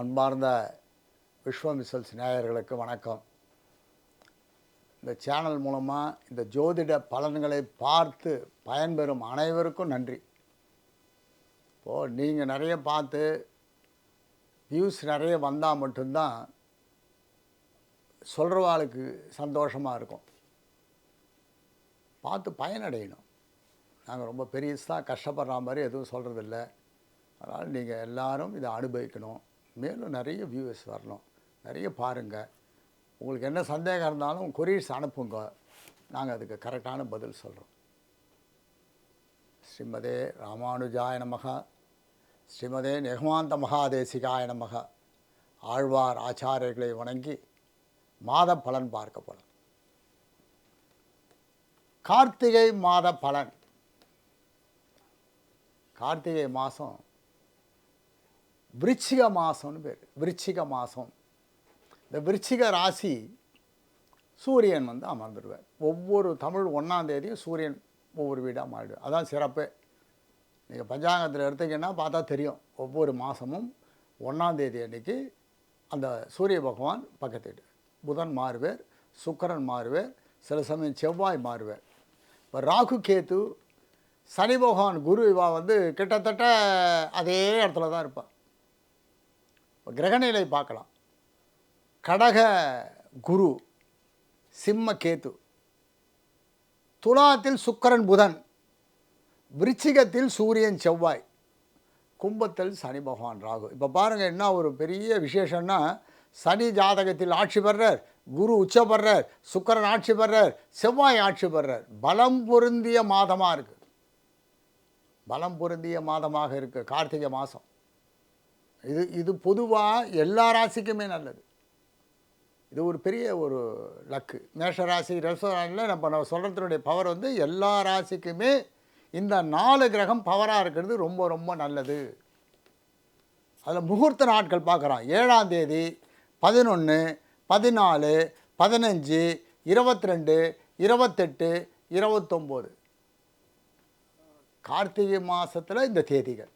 அன்பார்ந்த விஸ்வமிசல்ஸ் நேயர்களுக்கு வணக்கம். இந்த சேனல் மூலமாக இந்த ஜோதிட பலன்களை பார்த்து பயன்பெறும் அனைவருக்கும் நன்றி. இப்போது நீங்கள் நிறைய பார்த்து வியூஸ் நிறைய வந்தால் மட்டும்தான் சொல்கிறவாளுக்கு சந்தோஷமாக இருக்கும். பார்த்து பயனடையணும். நாங்கள் ரொம்ப பெருசாக கஷ்டப்படுற மாதிரி எதுவும் சொல்கிறதில்ல அதனால் நீங்கள் எல்லாரும் இதை அனுபவிக்கணும். மேலும் நிறைய வியூவர்ஸ் வரணும். நிறைய பாருங்கள் உங்களுக்கு என்ன சந்தேகம் இருந்தாலும் கொரியர்ஸ் அனுப்புங்க. நாங்கள் அதுக்கு கரெக்டான பதில் சொல்கிறோம் ஸ்ரீமதே ராமானுஜாய நமக. ஸ்ரீமதே நெகமாந்த மகாதேசிகாய நமக. ஆழ்வார் ஆச்சாரியர்களை வணங்கி மாத பலன் பார்க்க கார்த்திகை மாத பலன். கார்த்திகை மாதம் விருச்சிக மாதம்னு பேர். விருச்சிக மாதம் இந்த விருச்சிக ராசி சூரியன் வந்து அமர்ந்துடுவார் ஒவ்வொரு தமிழ் ஒன்றாந்தேதியும் சூரியன் ஒவ்வொரு வீடாக மாறிடுவார். அதான் சிறப்பு. நீங்கள் பஞ்சாங்கத்தில் எடுத்தீங்கன்னா பார்த்தா தெரியும். ஒவ்வொரு மாதமும் ஒன்றாந்தேதி அன்றைக்கி அந்த சூரிய பகவான் பக்கத்து வீடு புதன் மாறுவேர் சுக்கரன் மாறுவேர் சில சமயம் செவ்வாய் மாறுவேர். இப்போ ராகு கேத்து சனி பகவான் குரு இவா வந்து கிட்டத்தட்ட அதே இடத்துல தான் இருப்பாள் கிரகநிலை பார்க்கலாம். கடக குரு சிம்ம கேத்து துலாத்தில் சுக்கரன் புதன் விருச்சிகத்தில் சூரியன் செவ்வாய் கும்பத்தில் சனி பகவான் ராகு. இப்போ பாருங்கள் என்ன ஒரு பெரிய விசேஷம்னா சனி ஜாதகத்தில் ஆட்சி பெறார் குரு உச்ச பெறார் சுக்கிரன் ஆட்சி பெறார் செவ்வாய் ஆட்சி பெறார் பலம் பொருந்திய மாதமாக இருக்குது பலம் பொருந்திய மாதமாக இருக்குது கார்த்திகை மாதம் இது இது பொதுவாக எல்லா ராசிக்குமே நல்லது. இது ஒரு பெரிய ஒரு லக்கு. மேஷ ராசி ரசராசியில் நம்ம நம்ம சொல்கிறதுனுடைய பவர் வந்து எல்லா ராசிக்குமே இந்த நாலு கிரகம் பவராக இருக்கிறது ரொம்ப ரொம்ப நல்லது. அதில் முகூர்த்த நாட்கள் பார்க்குறோம். ஏழாம் தேதி பதினொன்று பதினாலு பதினஞ்சு இருபத்தி ரெண்டு இருபத்தெட்டு இருபத்தொம்போது. கார்த்திகை மாதத்தில் இந்த தேதிகள்.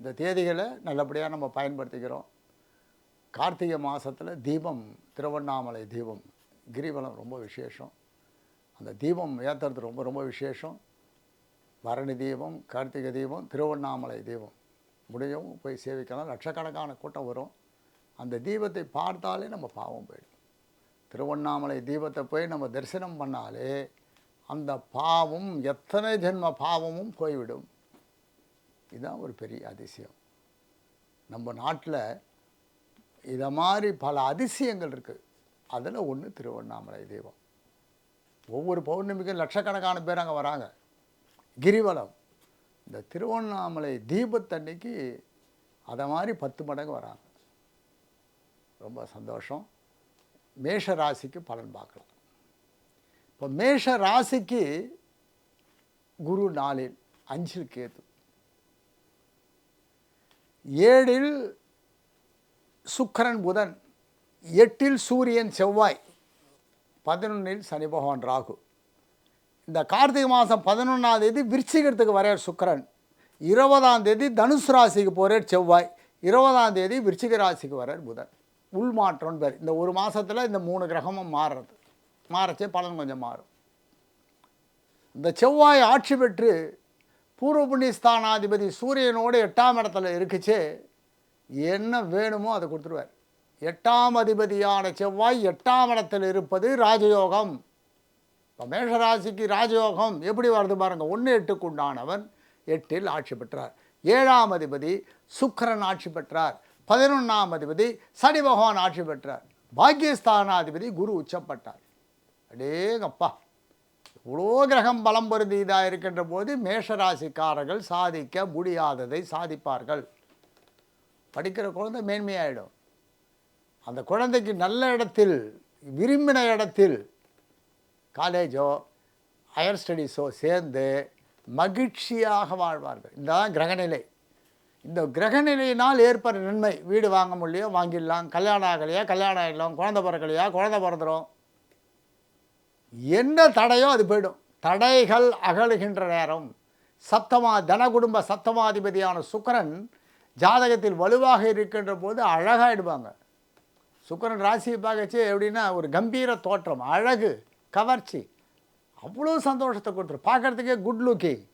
இந்த தேதிகளை நல்லபடியாக நம்ம பயன்படுத்திக்கிறோம். கார்த்திகை மாதத்தில் தீபம் திருவண்ணாமலை தீபம் கிரிவலம் ரொம்ப விசேஷம். அந்த தீபம் ஏற்றுறது ரொம்ப ரொம்ப விசேஷம். பரணி தீபம் கார்த்திகை தீபம் திருவண்ணாமலை தீபம் முடியவும் போய் சேவிக்கலாம். லட்சக்கணக்கான கூட்டம் வரும். அந்த தீபத்தை பார்த்தாலே நம்ம பாவம் போயிடும். திருவண்ணாமலை தீபத்தை போய் நம்ம தரிசனம் பண்ணாலே அந்த பாவம் எத்தனை ஜென்ம பாவமும் போய்விடும். இதுதான் ஒரு பெரிய அதிசயம். நம்ம நாட்டில் இதை மாதிரி பல அதிசயங்கள் இருக்குது அதில் ஒன்று திருவண்ணாமலை தீபம் ஒவ்வொரு பௌர்ணமிக்கும் லட்சக்கணக்கான பேர் அங்கே வராங்க. கிரிவலம். இந்த திருவண்ணாமலை தீபத்தன்னைக்கு அதை மாதிரி பத்து மடங்கு வராங்க. ரொம்ப சந்தோஷம். மேஷ ராசிக்கு பலன் பார்க்கலாம். இப்போ மேஷ ராசிக்கு குரு நாளில் அஞ்சில் கேது. ஏழில் சுக்கரன் புதன் எட்டில் சூரியன் செவ்வாய் பதினொன்றில் சனி பகவான் ராகு. இந்த கார்த்திகை மாதம் பதினொன்றாம் தேதி விருச்சிகத்துக்கு வரையார் சுக்கரன் இருபதாம் தேதி தனுசு ராசிக்கு போகிறார் செவ்வாய் இருபதாம் தேதி விருச்சிக ராசிக்கு வரார் புதன். உள் மாற்றம்னு பேர் இந்த ஒரு மாதத்தில் இந்த மூணு கிரகமும் மாறுறது. மாறச்சே பலன் கொஞ்சம் மாறும். இந்த செவ்வாய் ஆட்சி பெற்று பூர்வ புண்ணியஸ்தானாதிபதி சூரியனோடு எட்டாம் இடத்துல இருக்குச்சே என்ன வேணுமோ அதை கொடுத்துருவார். எட்டாம் அதிபதியான செவ்வாய் எட்டாம் இடத்தில் இருப்பது ராஜயோகம். இப்போ மேஷராசிக்கு ராஜயோகம் எப்படி வருது பாருங்கள் ஒன்று எட்டுக்கு உண்டானவன் எட்டில் ஆட்சி பெற்றார். ஏழாம் அதிபதி சுக்கரன் ஆட்சி பெற்றார். பதினொன்றாம் அதிபதி சனி பகவான் ஆட்சி பெற்றார். பாக்கியஸ்தானாதிபதி குரு உச்சப்பட்டார் அடேங்கப்பா. இவ்வளோ கிரகம் பலம் பொருந்தியதாக இருக்கின்ற போது மேஷராசிக்காரர்கள் சாதிக்க முடியாததை சாதிப்பார்கள். படிக்கிற குழந்தை மேன்மையாயிடும். அந்த குழந்தைக்கு நல்ல இடத்தில் விரும்பின இடத்தில் காலேஜோ ஹையர் ஸ்டடீஸோ சேர்ந்து மகிழ்ச்சியாக வாழ்வார்கள். இதுதான் கிரகநிலை. இந்த கிரகநிலையினால் ஏற்படுற நன்மை வீடு வாங்க முடியலையோ வாங்கிடலாம். கல்யாணம் ஆகலையா கல்யாணம் ஆகிடலாம் குழந்தை பிறக்கலையா? குழந்தை பிறந்துடும் என்ன தடையோ அது போயிடும். தடைகள் அகலுகின்ற நேரம். சப்தமா தன குடும்ப சப்தமாதிபதியான சுக்கரன் ஜாதகத்தில் வலுவாக இருக்கின்ற போது அழகாயிடுவாங்க. சுக்கரன் ராசியை பார்க்கச்சு எப்படின்னா ஒரு கம்பீர தோற்றம் அழகு கவர்ச்சி. அவ்வளோ சந்தோஷத்தை கொடுத்துரும். பார்க்கறதுக்கே குட் லுக்கிங்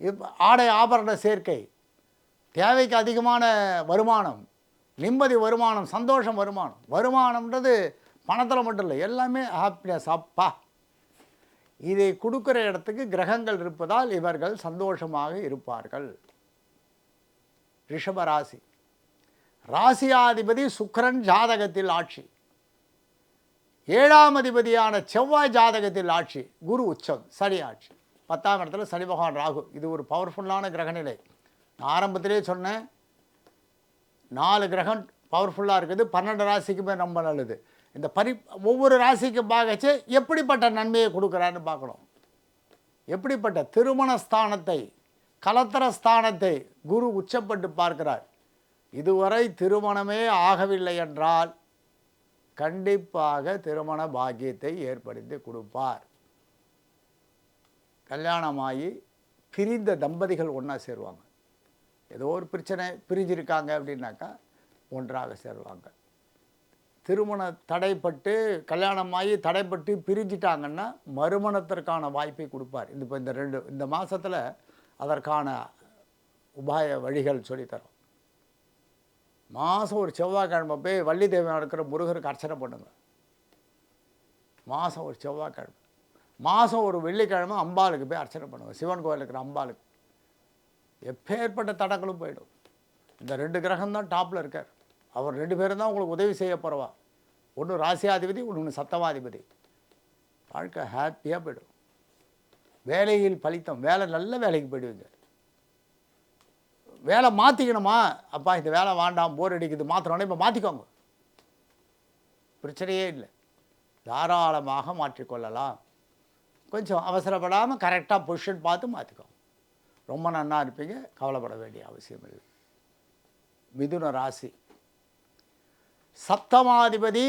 இது ஆடை ஆபரண சேர்க்கை. தேவைக்கு அதிகமான வருமானம். நிம்மதி வருமானம் சந்தோஷம் வருமானம். வருமானம்ன்றது பணத்தில் மட்டும் இல்லை எல்லாமே ஹாப்பினஸ் அப்பா. இதை கொடுக்குற இடத்துக்கு கிரகங்கள் இருப்பதால் இவர்கள் சந்தோஷமாக இருப்பார்கள். ரிஷப ராசி ராசியாதிபதி சுக்கரன் ஜாதகத்தில் ஆட்சி. ஏழாம் அதிபதியான செவ்வாய் ஜாதகத்தில் ஆட்சி. குரு உச்சம் சனி ஆட்சி. பத்தாம் இடத்துல சனி பகவான் ராகு. இது ஒரு பவர்ஃபுல்லான கிரகநிலை. நான் ஆரம்பத்திலே சொன்னேன் நாலு கிரகம் பவர்ஃபுல்லாக இருக்குது. பன்னெண்டு ராசிக்குமே ரொம்ப நல்லது. இந்த பரி ஒவ்வொரு ராசிக்கும் பார்க்கச்சு எப்படிப்பட்ட நன்மையை கொடுக்குறான்னு பார்க்கணும். எப்படிப்பட்ட திருமண ஸ்தானத்தை கலத்தர ஸ்தானத்தை குரு உச்சப்பட்டு பார்க்கிறார். இதுவரை திருமணமே ஆகவில்லை என்றால் கண்டிப்பாக திருமண பாக்கியத்தை ஏற்படுத்தி கொடுப்பார். கல்யாணமாகி பிரிந்த தம்பதிகள் ஒன்றா சேருவாங்க. ஏதோ ஒரு பிரச்சனை பிரிஞ்சிருக்காங்க அப்படின்னாக்கா ஒன்றாக சேருவாங்க. திருமண தடைப்பட்டு கல்யாணமாகி தடைப்பட்டு பிரிஞ்சிட்டாங்கன்னா மறுமணத்திற்கான வாய்ப்பை கொடுப்பார். இந்த இப்போ இந்த ரெண்டு இந்த மாதத்தில் அதற்கான உபாய வழிகள் சொல்லித்தரோம். மாதம் ஒரு செவ்வாய்க்கிழமை போய் வள்ளி தெய்வம் இருக்கிற முருகருக்கு அர்ச்சனை பண்ணுங்க. மாதம் ஒரு செவ்வாய்க்கிழமை. மாதம் ஒரு வெள்ளிக்கிழமை அம்பாளுக்கு போய் அர்ச்சனை பண்ணுங்கள் சிவன் கோயில் இருக்கிற அம்பாளுக்கு. எப்பேற்பட்ட தடங்களும் போயிடும். இந்த ரெண்டு கிரகம் தான் டாப்பில் இருக்கார். அவர் ரெண்டு பேரும் தான் உங்களுக்கு உதவி செய்ய போகிறவா ஒன்று ராசியாதிபதி ஒன்று சத்தமாதிபதி வாழ்க்கை ஹாப்பியாக போயிடும். வேலையில் பலித்தம் வேலை நல்ல வேலைக்கு போயிடுவீங்க. வேலை மாற்றிக்கணுமா அப்பா இந்த வேலை வேண்டாம் போர் அடிக்குது மாற்றணும் இப்போ மாற்றிக்கோங்க பிரச்சனையே இல்லை. தாராளமாக மாற்றிக்கொள்ளலாம். கொஞ்சம் அவசரப்படாமல் கரெக்டாக பொசிஷன் பார்த்து மாற்றிக்கோங்க ரொம்ப நன்னா இருப்பீங்க. கவலைப்பட வேண்டிய அவசியம் இல்லை மிதுன ராசி. சப்தமாதிபதி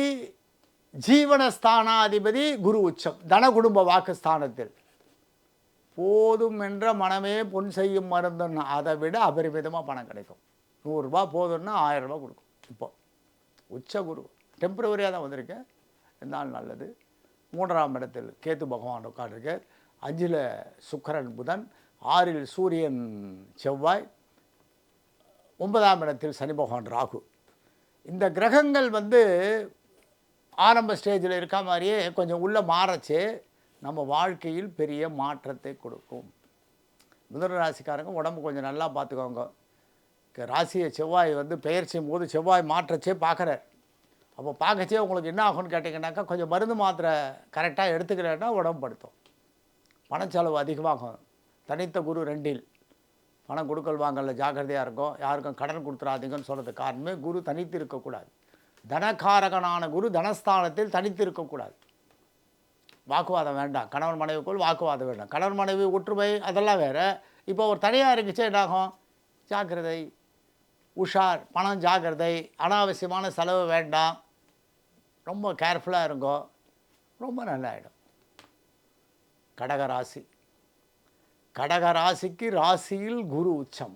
ஜீவனஸ்தானாதிபதி குரு உச்சம். தன குடும்ப வாக்குஸ்தானத்தில். போதும் என்ற மனமே பொன் செய்யும் மருந்துன்னு அதை விட அபரிமிதமாக பணம் கிடைக்கும். நூறுரூபா போதும்னா ஆயிரம் கொடுக்கும். இப்போ உச்ச குரு டெம்பரவரியாக தான் வந்திருக்கேன். இருந்தாலும் நல்லது. மூன்றாம் இடத்தில் கேத்து பகவான் உட்காந்துருக்கார் அஞ்சில் சுக்கரன் புதன் ஆறில் சூரியன் செவ்வாய் ஒன்பதாம் இடத்தில் சனி பகவான் ராகு. இந்த கிரகங்கள் வந்து ஆரம்ப ஸ்டேஜில் இருக்க மாதிரியே கொஞ்சம் உள்ளே மாறச்சு நம்ம வாழ்க்கையில் பெரிய மாற்றத்தை கொடுக்கும். முதல் ராசிக்காரங்க உடம்பு கொஞ்சம் நல்லா பார்த்துக்கோங்க ராசியை செவ்வாய் வந்து பெயர் செய்யும் போது செவ்வாய் மாற்றச்சே பார்க்குறார் அப்போ பார்க்கச்சே உங்களுக்கு என்ன ஆகும்னு கேட்டிங்கன்னாக்கா கொஞ்சம் மருந்து மாத்திரை கரெக்டாக எடுத்துக்கலைன்னா உடம்பு படுத்தும். பணச்செலவு அதிகமாகும். தனித்த குரு ரெண்டில். பணம் கொடுக்கல் வாங்கல ஜாக்கிரதையாக இருக்கும் யாருக்கும் கடன் கொடுத்துறாதீங்கன்னு சொல்கிறதுக்கு காரணமே குரு தனித்து இருக்கக்கூடாது. தனக்காரகனான குரு தனஸ்தானத்தில் தனித்து இருக்கக்கூடாது. வாக்குவாதம் வேண்டாம். கணவன் மனைவிக்குள் வாக்குவாதம் வேண்டாம். கணவன் மனைவி ஒற்றுமை அதெல்லாம் வேறு. இப்போ ஒரு தனியாக இருந்துச்சு என்னாகும்? ஜாக்கிரதை. உஷார் பணம் ஜாக்கிரதை. அனாவசியமான செலவு வேண்டாம். ரொம்ப கேர்ஃபுல்லாக இருங்கோ. ரொம்ப நல்லாயிடும் கடகராசி. கடக ராசிக்கு ராசியில் குரு உச்சம்.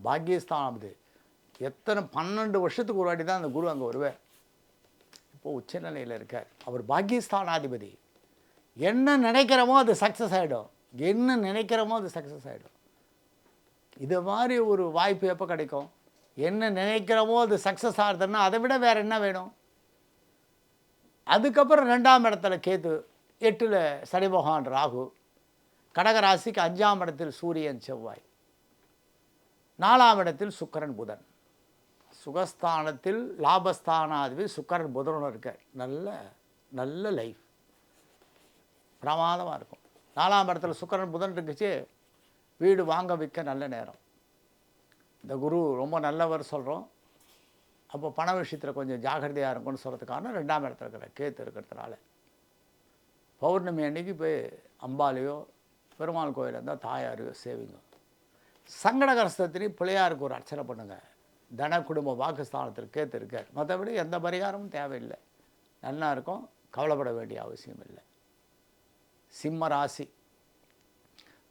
பாக்கியஸ்தானம் அது எத்தனை பன்னெண்டு வருஷத்துக்கு ஒரு வாட்டி தான் அந்த குரு அங்கே வருவார். இப்போ உச்சநிலையில் இருக்கார். அவர் பாக்கியஸ்தானாதிபதி. என்ன நினைக்கிறோமோ அது சக்ஸஸ் ஆகிடும் என்ன நினைக்கிறோமோ அது சக்ஸஸ் ஆகிடும் இது மாதிரி ஒரு வாய்ப்பு எப்போ கிடைக்கும்? என்ன நினைக்கிறோமோ அது சக்ஸஸ் ஆகுதுன்னா அதை விட வேறு என்ன வேணும்? அதுக்கப்புறம் ரெண்டாம் இடத்துல கேத்து எட்டில் சனி பகவான் ராகு. கடகராசிக்கு அஞ்சாம் இடத்தில் சூரியன் செவ்வாய். நாலாம் இடத்தில் சுக்கரன் புதன். சுகஸ்தானத்தில் லாபஸ்தானாதிபதி சுக்கரன் புதனும் இருக்கார். நல்ல நல்ல லைஃப் பிரமாதமாக இருக்கும். நாலாம் இடத்துல சுக்கரன் புதன் இருந்துச்சு வீடு வாங்க விற்க நல்ல நேரம். இந்த குரு ரொம்ப நல்லவர் சொல்கிறோம் அப்போ பண விஷயத்தில் கொஞ்சம் ஜாக்கிரதையாக இருக்கும்னு சொல்கிறதுக்கான ரெண்டாம் இடத்துல இருக்கிற கேத்து இருக்கிறதுனால. பௌர்ணமி அன்னைக்கு போய் அம்பாலேயோ பெருமாள் கோயில் இருந்தால் தாயார் சேவிங்க. சங்கடகரஸ்தத்திலையும் பிள்ளையாருக்கு ஒரு அர்ச்சனை பண்ணுங்க. தன குடும்ப வாக்குஸ்தானத்திற்கு கேத்து இருக்கார். மற்றபடி எந்த பரிகாரமும் தேவையில்லை. நல்லா இருக்கும். கவலைப்பட வேண்டிய அவசியம் இல்லை. சிம்ம ராசி.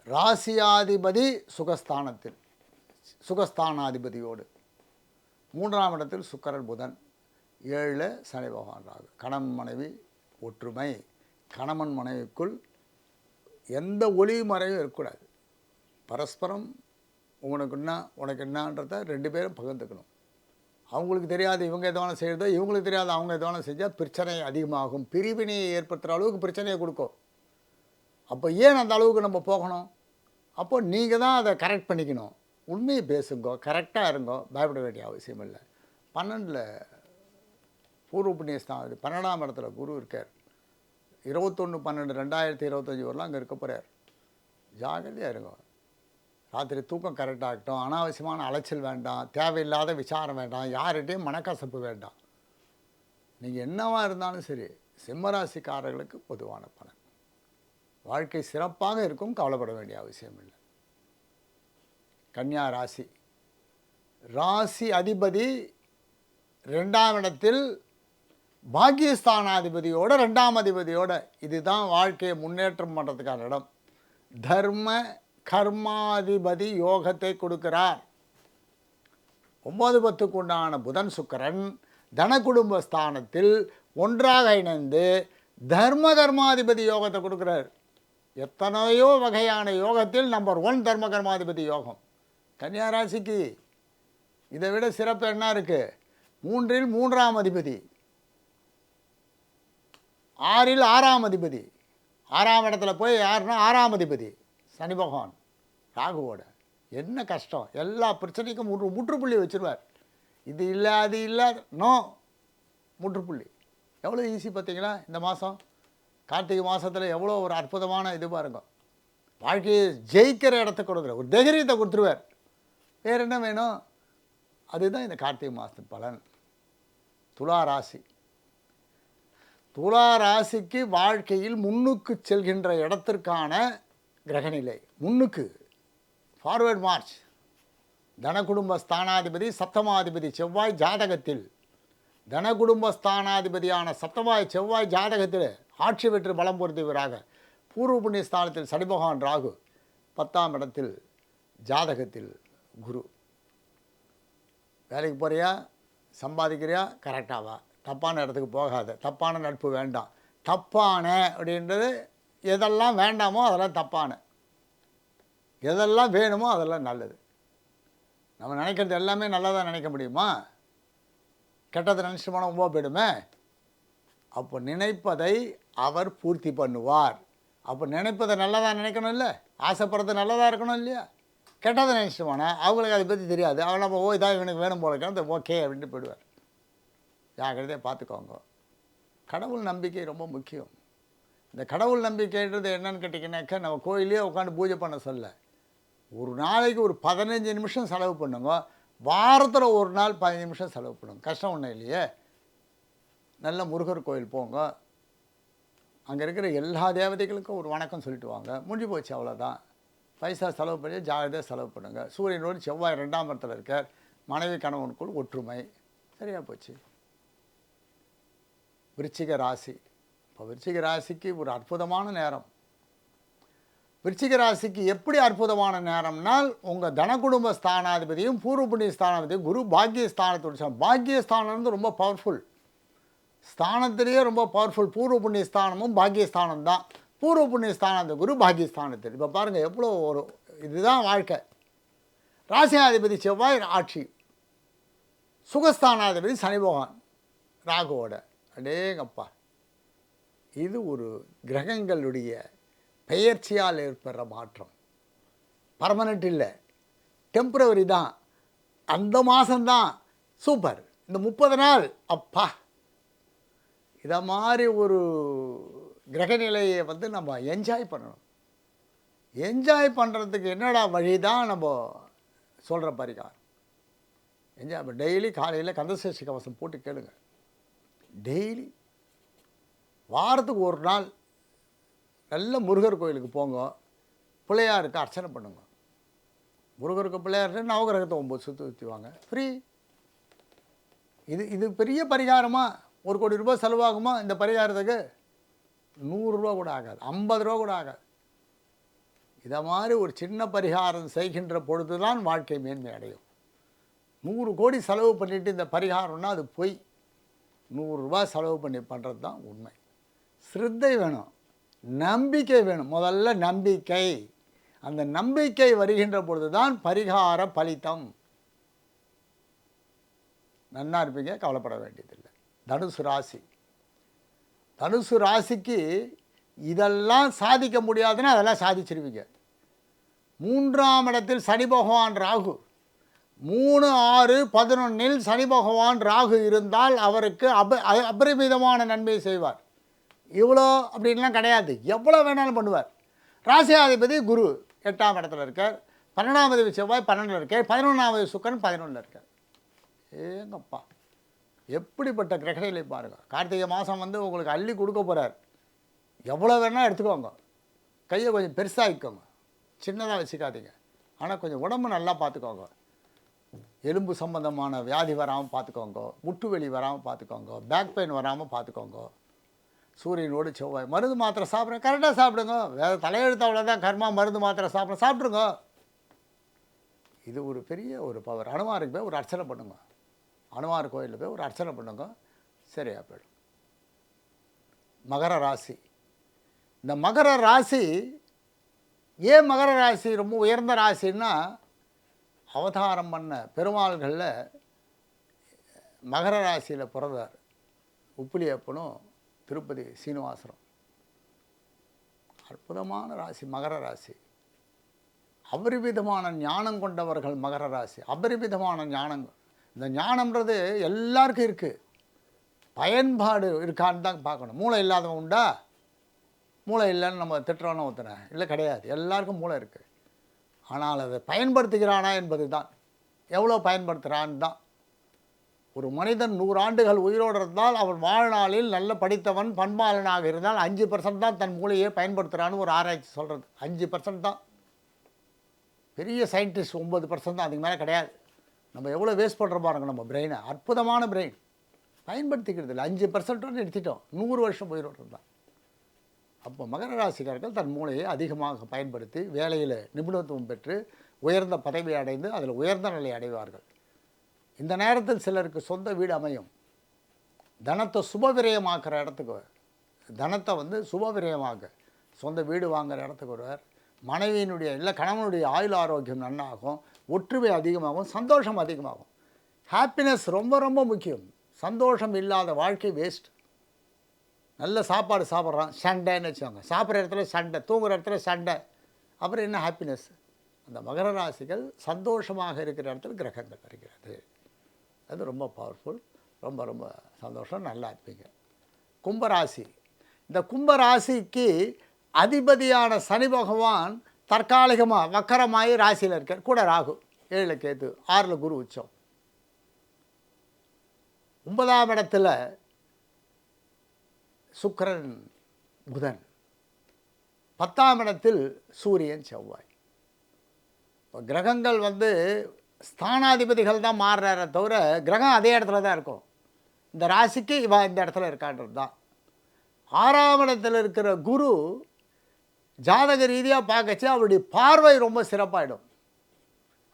ராசியாதிபதி சுகஸ்தானத்தில். சுகஸ்தானாதிபதியோடு. மூன்றாம் இடத்தில் சுக்கரன் புதன். ஏழில் சனி பகவான் ராகு. கணவன் மனைவி ஒற்றுமை. கணவன் மனைவிக்குள் எந்த ஒளியும் மறையும் இருக்கக்கூடாது. பரஸ்பரம் உனக்கு என்ன உனக்கு என்னன்றத ரெண்டு பேரும் பகிர்ந்துக்கணும். அவங்களுக்கு தெரியாது இவங்க எதவான செய்கிறதோ இவங்களுக்கு தெரியாது அவங்க எதவான செஞ்சால் பிரச்சனை அதிகமாகும். பிரிவினையை ஏற்படுத்துகிற அளவுக்கு பிரச்சனையை கொடுக்கும் அப்போ ஏன் அந்த அளவுக்கு நம்ம போகணும்? அப்போ நீங்கள் தான் அதை கரெக்ட் பண்ணிக்கணும். உண்மையை பேசுங்கோ கரெக்டாக இருங்கோ பயப்பட வேண்டிய அவசியம் இல்லை. பன்னெண்டில் பூர்வ புண்ணியஸ்தான் பன்னெண்டாம் இடத்துல குரு இருக்கார். இருபத்தொன்று பன்னெண்டு ரெண்டாயிரத்தி இருபத்தஞ்சி வரலாம் அங்கே இருக்க போகிறார் ஜாகிரதையாக இருங்க. ராத்திரி தூக்கம் கரெக்டாக அனாவசியமான அலைச்சல் வேண்டாம். தேவையில்லாத விசாரம் வேண்டாம். யார்கிட்டையும் மனக்கசப்பு வேண்டாம். நீங்கள் என்னவாக இருந்தாலும் சரி சிம்மராசிக்காரர்களுக்கு பொதுவான பலன். வாழ்க்கை சிறப்பாக இருக்கும் கவலைப்பட வேண்டிய அவசியம் இல்லை. கன்னியா ராசி. ராசி அதிபதி ரெண்டாம் இடத்தில் பாக்கியஸ்தானாதிபதியோட ரெண்டாம் அதிபதியோட இதுதான் வாழ்க்கையை முன்னேற்றம் பண்ணுறதுக்கான இடம். தர்ம கர்மாதிபதி யோகத்தை கொடுக்கிறார். ஒம்பது பத்துக்கு உண்டான புதன் சுக்கரன் தன குடும்ப ஸ்தானத்தில் ஒன்றாக இணைந்து தர்ம கர்மாதிபதி யோகத்தை கொடுக்குறார். எத்தனையோ வகையான யோகத்தில் நம்பர் ஒன் தர்ம கர்மாதிபதி யோகம். கன்னியாராசிக்கு இதை விட சிறப்பு என்ன இருக்குது மூன்றில் மூன்றாம் அதிபதி. ஆறில் ஆறாம் அதிபதி. ஆறாம் இடத்துல போய் யாருன்னா ஆறாம் அதிபதி. சனி பகவான் ராகுவோட. என்ன கஷ்டம்? எல்லா பிரச்சனைக்கும் முற்று முற்றுப்புள்ளி வச்சிருவார். இது இல்லை அது இல்லை. நோ. முற்றுப்புள்ளி. எவ்வளோ ஈஸி பார்த்தீங்களா? இந்த மாதம் கார்த்திகை மாதத்தில் எவ்வளோ ஒரு அற்புதமான இது பாருங்க. வாழ்க்கையை ஜெயிக்கிற இடத்த கொடுக்குற ஒரு தைரியத்தை கொடுத்துருவார். வேறு என்ன வேணும்? அதுதான் இந்த கார்த்திகை மாதத்தின் பலன். துலா ராசி. துலா ராசிக்கு வாழ்க்கையில் முன்னுக்கு செல்கின்ற இடத்திற்கான கிரகநிலை. முன்னுக்கு ஃபார்வேர்ட் மார்ச் தனகுடும்ப ஸ்தானாதிபதி சப்தமாதிபதி செவ்வாய் ஜாதகத்தில். தனகுடும்ப ஸ்தானாதிபதியான சப்தமாய் செவ்வாய் ஜாதகத்தில் ஆட்சி பெற்று பலம் பொருத்துவராக பூர்வ புண்ணிய ஸ்தானத்தில் சனிபகவான் ராகு பத்தாம் இடத்தில் ஜாதகத்தில் குரு. வேலைக்கு போகிறியா சம்பாதிக்கிறியா? கரெக்டாவா தப்பான இடத்துக்கு போகாத தப்பான நட்பு வேண்டாம். தப்பான அப்படின்றது எதெல்லாம் வேண்டாமோ அதெல்லாம் தப்பான. எதெல்லாம் வேணுமோ அதெல்லாம் நல்லது. நம்ம நினைக்கிறது எல்லாமே நல்லதாக நினைக்க முடியுமா? கெட்டதை நினச்சிட்டு போனால் ரொம்ப போயிடுமே? அப்போ நினைப்பதை அவர் பூர்த்தி பண்ணுவார். அப்போ நினைப்பதை நல்லதாக நினைக்கணும் இல்லை? ஆசைப்படுறது நல்லதாக இருக்கணும் இல்லையா? கெட்டதை நினச்சிட்டு போனால் அவங்களுக்கு அதை பற்றி தெரியாது. அவன் நம்ம ஓ இதாக இவனுக்கு வேணும் போல இருக்கா ஓகே அப்படின்ட்டு போயிடுவார். ஜாக்கிரதையாக பார்த்துக்கோங்க. கடவுள் நம்பிக்கை ரொம்ப முக்கியம். இந்த கடவுள் நம்பிக்கைன்றது என்னன்னு கேட்டிங்கனாக்கா நம்ம கோயிலே உட்காந்து பூஜை பண்ண சொல்ல. ஒரு நாளைக்கு ஒரு பதினஞ்சு நிமிஷம் செலவு பண்ணுங்க. வாரத்தில் ஒரு நாள் பதினஞ்சு நிமிஷம் செலவு பண்ணுங்க. கஷ்டம் ஒன்றும் இல்லையே. நல்ல முருகர் கோயில் போங்க. அங்கே இருக்கிற எல்லா தேவதைகளுக்கும் ஒரு வணக்கம் சொல்லிட்டு வாங்க. முடிஞ்சு போச்சு அவ்வளோதான் பைசா செலவு பண்ணி ஜாகிரதையாக செலவு பண்ணுங்கள் சூரியனோடு செவ்வாய் ரெண்டாம் இடத்துல இருக்கார். மனைவி கணவனுக்குள் ஒற்றுமை. சரியாக போச்சு. விருச்சிக ராசி. இப்போ விருச்சிக ராசிக்கு ஒரு அற்புதமான நேரம். விருச்சிக ராசிக்கு எப்படி அற்புதமான நேரம்னால் உங்கள் தனகுடும்ப ஸ்தானாதிபதியும் பூர்வ புண்ணிய ஸ்தானாதிபதியும் குரு பாக்கிய ஸ்தானத்தோட பாக்கிய ஸ்தானம் வந்து ரொம்ப பவர்ஃபுல் ஸ்தானத்திலேயே ரொம்ப பவர்ஃபுல் பூர்வ புண்ணிய ஸ்தானமும் பாக்கிய ஸ்தானம் தான். பூர்வ புண்ணிய ஸ்தானத்து குரு பாக்கிய ஸ்தானத்தில். இப்போ பாருங்கள் எவ்வளோ ஒரு இதுதான் வாழ்க்கை. ராசியாதிபதி செவ்வாய் ஆட்சி. சுகஸ்தானாதிபதி சனி பகவான் ராகுவோட. அடேங்கப்பா இது ஒரு கிரகங்களுடைய பெயர்ச்சியால் ஏற்படுற மாற்றம். பர்மனெண்ட் இல்லை. டெம்பரவரி தான். அந்த மாதம்தான் சூப்பர் இந்த முப்பது நாள். அப்பா. இதை மாதிரி ஒரு கிரகநிலையை வந்து நம்ம என்ஜாய் பண்ணணும். என்ஜாய் பண்ணுறதுக்கு என்னடா வழி தான் நம்ம சொல்கிற பரிகாரம். என்ஜாய் டெய்லி காலையில் கந்தசேஷி கவசம் போட்டு கேளுங்கள் டெய்லி வாரத்துக்கு ஒரு நாள் நல்ல முருகர் கோயிலுக்கு போங்க. பிள்ளையாருக்கு அர்ச்சனை பண்ணுங்க. முருகருக்கு பிள்ளையார் நவகிரகத்தை ஒம்பது சுற்றி சுற்றிவாங்க ஃப்ரீ இது இது பெரிய பரிகாரமாக ஒரு கோடி ரூபாய் செலவாகுமா? இந்த பரிகாரத்துக்கு நூறுரூவா கூட ஆகாது. ஐம்பது ரூபா கூட ஆகாது. இதை மாதிரி ஒரு சின்ன பரிகாரம் செய்கின்ற பொழுது தான் வாழ்க்கை மேன்மை அடையும். நூறு கோடி செலவு பண்ணிவிட்டு இந்த பரிகாரம்னா அது பொய். நூறுரூவா செலவு பண்ணி பண்ணுறது தான் உண்மை. சிரத்தை வேணும். நம்பிக்கை வேணும். முதல்ல நம்பிக்கை. அந்த நம்பிக்கை வருகின்ற பொழுது தான் பரிகார பலித்தம். நன்னா இருப்பீங்க கவலைப்பட வேண்டியதில்லை. தனுசு ராசி. தனுசு ராசிக்கு இதெல்லாம் சாதிக்க முடியாதுன்னா அதெல்லாம் சாதிச்சிருவீங்க. மூன்றாம் இடத்தில் சனி பகவான் ராகு. மூணு ஆறு பதினொன்னில் சனி பகவான் ராகு இருந்தால் அவருக்கு அப அபரிமிதமான நன்மை செய்வார். இவ்வளோ அப்படின்லாம் கிடையாது. எவ்வளோ வேணாலும் பண்ணுவார். ராசியாதிபதி குரு எட்டாம் இடத்துல இருக்கார். பன்னெண்டாவது செவ்வாய் பன்னெண்டில் இருக்கார். பதினொன்றாவது சுக்கரன் பதினொன்றில் இருக்கார். ஏங்கப்பா. எப்படிப்பட்ட கிரகணிகளை பாருங்கள் கார்த்திகை மாதம் வந்து உங்களுக்கு அள்ளி கொடுக்க போகிறார் எவ்வளோ வேணால் எடுத்துக்கோங்க. கையை கொஞ்சம் பெருசாகிக்கோங்க சின்னதாக வச்சுக்காதீங்க. ஆனால் கொஞ்சம் உடம்பு நல்லா பார்த்துக்கோங்க. எலும்பு சம்பந்தமான வியாதி வராமல் பார்த்துக்கோங்க முட்டு வராமல் பார்த்துக்கோங்க பேக் பெயின் வராமல் பார்த்துக்கோங்க சூரியனோடு செவ்வாய் மருந்து மாத்திரை சாப்பிட்றேன் கரெக்டாக சாப்பிடுங்க. வேறு தலையெழுத்து அவ்வளோதான் கர்மா மருந்து மாத்திரை சாப்பிட சாப்பிட்ருங்க இது ஒரு பெரிய ஒரு பவர் அனுமாருக்கு போய் ஒரு அர்ச்சனை பண்ணுங்க. அனுமார் கோயிலில் போய் ஒரு அர்ச்சனை பண்ணுங்க. சரியா போயிடும். மகர ராசி. இந்த மகர ராசி ஏன் மகர ராசி ரொம்ப உயர்ந்த ராசின்னா அவதாரம் பண்ண பெருமாள்களில் மகர ராசியில் பிறந்தார் உப்புலியப்பனும் திருப்பதி சீனிவாசரம். அற்புதமான ராசி மகர ராசி. அபரிவிதமான ஞானம் கொண்டவர்கள் மகர ராசி. அபரிவிதமான ஞானம். இந்த ஞானம்ன்றது எல்லாருக்கும் இருக்குது பயன்பாடு இருக்கான்னு தான் பார்க்கணும். மூளை இல்லாதவன் உண்டா? மூளை இல்லைன்னு நம்ம திட்டுறோன்னு ஒருத்தனை. இல்லை கிடையாது. எல்லாருக்கும் மூளை இருக்குது ஆனால் அதை பயன்படுத்துகிறானா என்பது தான் எவ்வளோ பயன்படுத்துகிறான்னு தான். ஒரு மனிதன் நூறாண்டுகள் உயிரோடு இருந்தால் அவன் வாழ்நாளில் நல்ல படித்தவன் பண்பாளனாக இருந்தால் அஞ்சு பர்சன்ட் தான் தன் மூளையை பயன்படுத்துகிறான்னு ஒரு ஆராய்ச்சி சொல்கிறது அஞ்சு பர்சன்ட் தான். பெரிய சயின்டிஸ்ட் ஒம்பது பர்சன்ட் தான். அதுக்கு மேலே கிடையாது. நம்ம எவ்வளோ வேஸ்ட் பண்ணுற பாருங்க நம்ம பிரெயினை அற்புதமான பிரெயின் பயன்படுத்திக்கிறது இல்லை. அஞ்சு பர்சன்ட்டோடு நிறுத்திட்டோம் நூறு வருஷம் உயிரோடு இருந்தான். அப்போ மகர ராசிக்காரர்கள் தன் மூளையை அதிகமாக பயன்படுத்தி வேலையில் நிபுணத்துவம் பெற்று உயர்ந்த பதவி அடைந்து அதில் உயர்ந்த நிலை அடைவார்கள். இந்த நேரத்தில் சிலருக்கு சொந்த வீடு அமையும். தனத்தை சுபவிரயமாக்குற இடத்துக்கு தனத்தை வந்து சுபவிரயமாக்க சொந்த வீடு வாங்குகிற இடத்துக்கு வருவார். மனைவியினுடைய இல்லை கணவனுடைய ஆயுள் ஆரோக்கியம் நன்னாகும். ஒற்றுமை அதிகமாகும் சந்தோஷம் அதிகமாகும். ஹாப்பினஸ் ரொம்ப ரொம்ப முக்கியம். சந்தோஷம் இல்லாத வாழ்க்கை வேஸ்ட் நல்ல சாப்பாடு சாப்பிட்றான். சண்டைன்னு வச்சுக்கோங்க. சாப்பிட்ற இடத்துல சண்டை தூங்குற இடத்துல சண்டை. அப்புறம் என்ன ஹாப்பினஸ் அந்த மகர ராசிகள் சந்தோஷமாக இருக்கிற இடத்துல கிரகங்கள் வருகிறது. அது ரொம்ப பவர்ஃபுல் ரொம்ப ரொம்ப சந்தோஷம் நல்லா இருப்பீங்க. கும்பராசி. இந்த கும்பராசிக்கு அதிபதியான சனி பகவான் தற்காலிகமாக வக்கரமாகி ராசியில் இருக்கார். கூட ராகு ஏழில் கேத்து ஆறில் குரு உச்சம். ஒன்பதாம் இடத்துல சுக்கிரன் புதன். பத்தாம் இடத்தில் சூரியன் செவ்வாய். இப்போ கிரகங்கள் வந்து ஸ்தானாதிபதிகள் தான் மாறுறாரே தவிர கிரகம் அதே இடத்துல தான் இருக்கும். இந்த ராசிக்கு இவ இந்த இடத்துல இருக்கான்றது தான். ஆறாம் இடத்துல இருக்கிற குரு ஜாதக ரீதியாக பார்க்கச்சு அவருடைய பார்வை ரொம்ப சிறப்பாகிடும்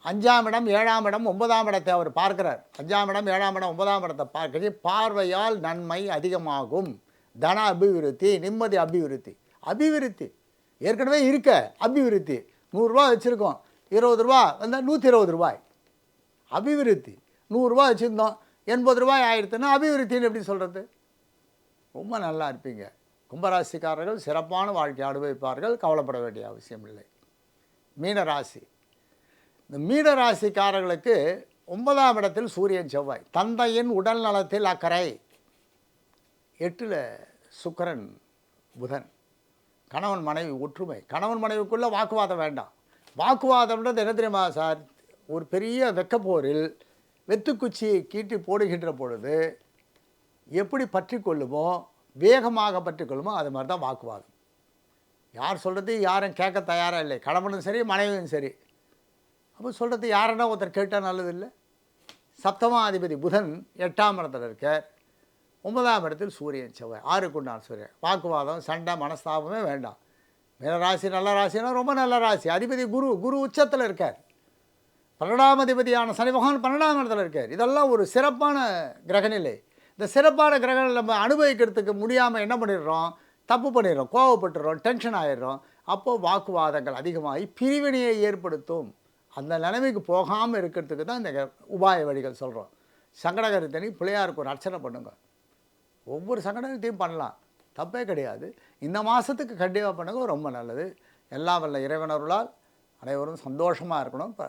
அஞ்சாம் இடம் ஏழாம் இடம் ஒன்பதாம் இடத்தை அவர் பார்க்கிறார். அஞ்சாம் இடம் ஏழாம் இடம் ஒன்பதாம் இடத்தை பார்க்கச்சு பார்வையால் நன்மை அதிகமாகும். தன அபிவிருத்தி நிம்மதி அபிவிருத்தி. அபிவிருத்தி. ஏற்கனவே இருக்க அபிவிருத்தி. நூறுரூவா வச்சுருக்கோம். இருபது ரூபா வந்தால் நூற்றி இருபது ரூபாய். அபிவிருத்தி. நூறுரூவா வச்சுருந்தோம். எண்பது ரூபாய் ஆயிடுத்துன்னா அபிவிருத்தின்னு எப்படி சொல்கிறது ரொம்ப நல்லா இருப்பீங்க. கும்பராசிக்காரர்கள் சிறப்பான வாழ்க்கை அனுபவிப்பார்கள். கவலைப்பட வேண்டிய அவசியம் இல்லை. மீனராசி. இந்த மீனராசிக்காரர்களுக்கு ஒன்பதாம் இடத்தில் சூரியன் செவ்வாய். தந்தையின் உடல் நலத்தில் அக்கறை. எட்டில் சுக்கரன் புதன். கணவன் மனைவி ஒற்றுமை. கணவன் மனைவிக்குள்ளே வாக்குவாதம் வேண்டாம். வாக்குவாதம்ன்றது என்ன தெரியுமா சார்? ஒரு பெரிய வெக்கப்போரில் வெத்துக்குச்சியை கீட்டி போடுகின்ற பொழுது எப்படி பற்றி கொள்ளுமோ வேகமாக பற்றி கொள்ளுமோ அது மாதிரி தான் வாக்குவாதம். யார் சொல்கிறது யாரும் கேட்க தயாராக இல்லை. கணவனும் சரி மனைவியும் சரி. அப்போ சொல்கிறது யாருன்னா ஒருத்தர் கேட்டால் நல்லது இல்லை. சப்தமாதிபதி புதன் எட்டாம் இடத்துல இருக்கார். ஒன்பதாம் இடத்தில் சூரியன் செவ்வாய். ஆறுக்குண்டான் சூரியன். வாக்குவாதம் சண்டை மனஸ்தாபமே வேண்டாம். மேல ராசி நல்ல ராசினா ரொம்ப நல்ல ராசி. அதிபதி குரு குரு உச்சத்தில் இருக்கார். பன்னெண்டாம் அதிபதியான சனி பகவான் பன்னெண்டாம் இடத்துல இருக்கார். இதெல்லாம் ஒரு சிறப்பான கிரகநிலை. இந்த சிறப்பான கிரகநிலை நம்ம அனுபவிக்கிறதுக்கு முடியாமல் என்ன பண்ணிடுறோம்? தப்பு பண்ணிடுறோம். கோவப்பட்டுறோம் டென்ஷன் ஆயிடுறோம். அப்போது வாக்குவாதங்கள் அதிகமாகி பிரிவினையை ஏற்படுத்தும். அந்த நிலைமைக்கு போகாமல் இருக்கிறதுக்கு தான் இந்த உபாய வழிகள் சொல்கிறோம் சங்கடகரத்தனி பிள்ளையாருக்கு ஒரு அர்ச்சனை பண்ணுங்கள் ஒவ்வொரு சங்கடத்தையும் பண்ணலாம். தப்பே கிடையாது. இந்த மாதத்துக்கு கண்டிப்பாக பண்ணுங்க ரொம்ப நல்லது. எல்லா வல்ல இறைவனருளால் அனைவரும் சந்தோஷமாக இருக்கணும். இப்போ